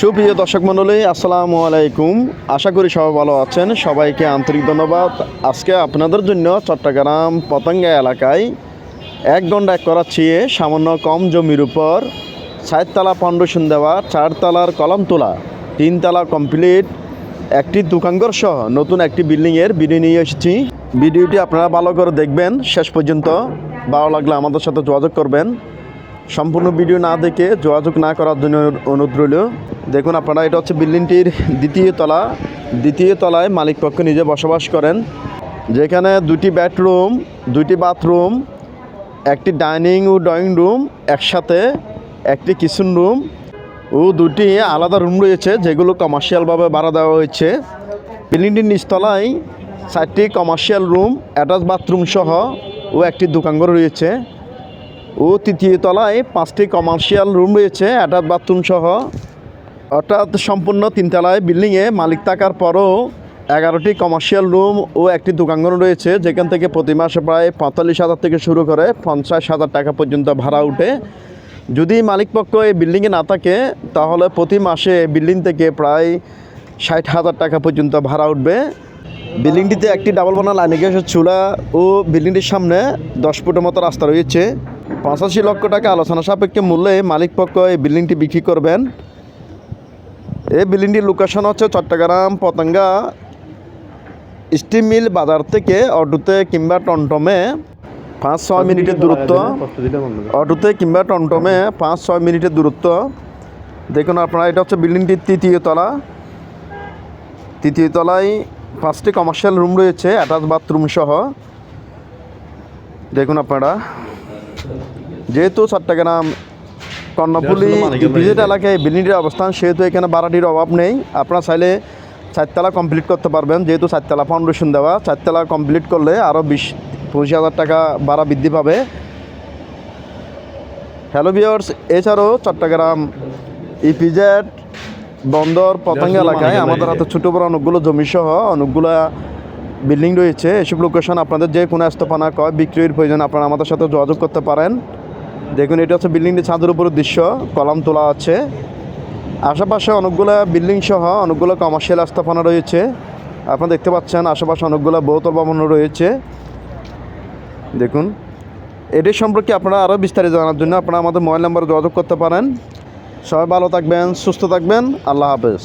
সুপ্রিয় দর্শক মণ্ডলী, আসসালামু আলাইকুম। আশা করি সবাই ভালো আছেন। সবাইকে আন্তরিক ধন্যবাদ। আজকে আপনাদের জন্য চট্টগ্রাম পতঙ্গা এলাকায় এক ঘণ্টা এক করা ছিয়ে সামান্য কম জমির উপর চারতলা ফাউন্ডেশন দেওয়া চারতলার কলম তোলা, তিনতলা কমপ্লিট, একটি দোকানঘর সহ নতুন একটি বিল্ডিংয়ের ভিডিও নিয়ে এসেছি। ভিডিওটি আপনারা ভালো করে দেখবেন। শেষ পর্যন্ত ভালো লাগলে আমাদের সাথে যোগাযোগ করবেন। সম্পূর্ণ ভিডিও না দেখে যোগাযোগ না করার জন্য অনুরোধ রইল। দেখুন আপনারা, এটা হচ্ছে বিল্ডিংটির দ্বিতীয় তলা। দ্বিতীয় তলায় মালিক পক্ষ নিজে বসবাস করেন। যেখানে দুটি বেডরুম, দুটি বাথরুম, একটি ডাইনিং ও ড্রয়িং রুম একসাথে, একটি কিচেন রুম ও দুটি আলাদা রুম রয়েছে, যেগুলো কমার্শিয়ালভাবে ভাড়া দেওয়া হয়েছে। বিল্ডিংটির নিচতলায় চারটি কমার্শিয়াল রুম, অ্যাটাচ বাথরুম সহ ও একটি দোকানঘর রয়েছে। ও তৃতীয় তলায় পাঁচটি কমার্শিয়াল রুম রয়েছে, অ্যাটাচ বাথরুম সহ। অর্থাৎ সম্পূর্ণ তিনতলায় বিল্ডিংয়ে মালিক থাকার পরও এগারোটি কমার্শিয়াল রুম ও একটি দোকানঘর রয়েছে। যেখান থেকে প্রতি মাসে প্রায় পঁয়তাল্লিশ হাজার থেকে শুরু করে পঞ্চাশ হাজার টাকা পর্যন্ত ভাড়া উঠে। যদি মালিকপক্ষ এই বিল্ডিংয়ে না থাকে, তাহলে প্রতি মাসে বিল্ডিং থেকে প্রায় ষাট হাজার টাকা পর্যন্ত ভাড়া উঠবে। বিল্ডিংটিতে একটি ডাবল বানা লাইনে গ্যাসের চুলা ও বিল্ডিংটির সামনে দশ ফুটের মতো রাস্তা রয়েছে। পঁচাশি লক্ষ টাকা আলোচনা সাপেক্ষে মূল্যে মালিকপক্ষ এই বিল্ডিংটি বিক্রি করবেন। এই বিল্ডিংটির লোকেশন হচ্ছে চট্টগ্রাম পতঙ্গা স্টিম মিল বাজার থেকে অটোতে কিংবা টমটমে পাঁচ ছয় মিনিটের দূরত্ব। অটোতে কিংবা টমটমে পাঁচ ছয় মিনিটের দূরত্ব। দেখুন আপনারা এটা হচ্ছে বিল্ডিংটির তৃতীয় তলা। তৃতীয় তলায় পাঁচটি কমার্শিয়াল রুম রয়েছে অ্যাটাচ বাথরুম সহ। দেখুন আপনারা যেহেতু চট্টগ্রাম কর্ণফুলি ভিজিট এলাকায় বিল্ডিংটির অবস্থান সেহেতু এখানে ভাড়াটির অভাব নেই। আপনারা চাইলে চারতলা কমপ্লিট করতে পারবেন যেহেতু চারতলা ফাউন্ডেশন দেওয়া। চারতলা কমপ্লিট করলে আরও বিশ পঁচিশ হাজার টাকা ভাড়া বৃদ্ধি পাবে। হ্যালো বিয়ার্স এছাড়াও চট্টগ্রাম ইপিজেড বন্দর পতঙ্গ এলাকায় আমাদের হাতে ছোটো বড় অনেকগুলো জমিসহ অনেকগুলো বিল্ডিং রয়েছে। এসব লোকেশন আপনাদের যে কোনো স্থাপনা কয় বিক্রির প্রয়োজন আপনারা আমাদের সাথে যোগাযোগ করতে পারেন। দেখুন, এটা হচ্ছে বিল্ডিংটি ছাদের উপরের দৃশ্য, কলাম তোলা আছে। আশেপাশে অনেকগুলো বিল্ডিং সহ অনেকগুলো কমার্শিয়াল স্থাপনা রয়েছে। আপনারা দেখতে পাচ্ছেন, আশেপাশে অনেকগুলো বহুতল ভবন রয়েছে। দেখুন, এটি সম্পর্কে আপনারা আরও বিস্তারিত জানার জন্য আপনারা আমাদের মোবাইল নাম্বারে যোগাযোগ করতে পারেন। সবাই ভালো থাকবেন, সুস্থ থাকবেন। আল্লাহ হাফেজ।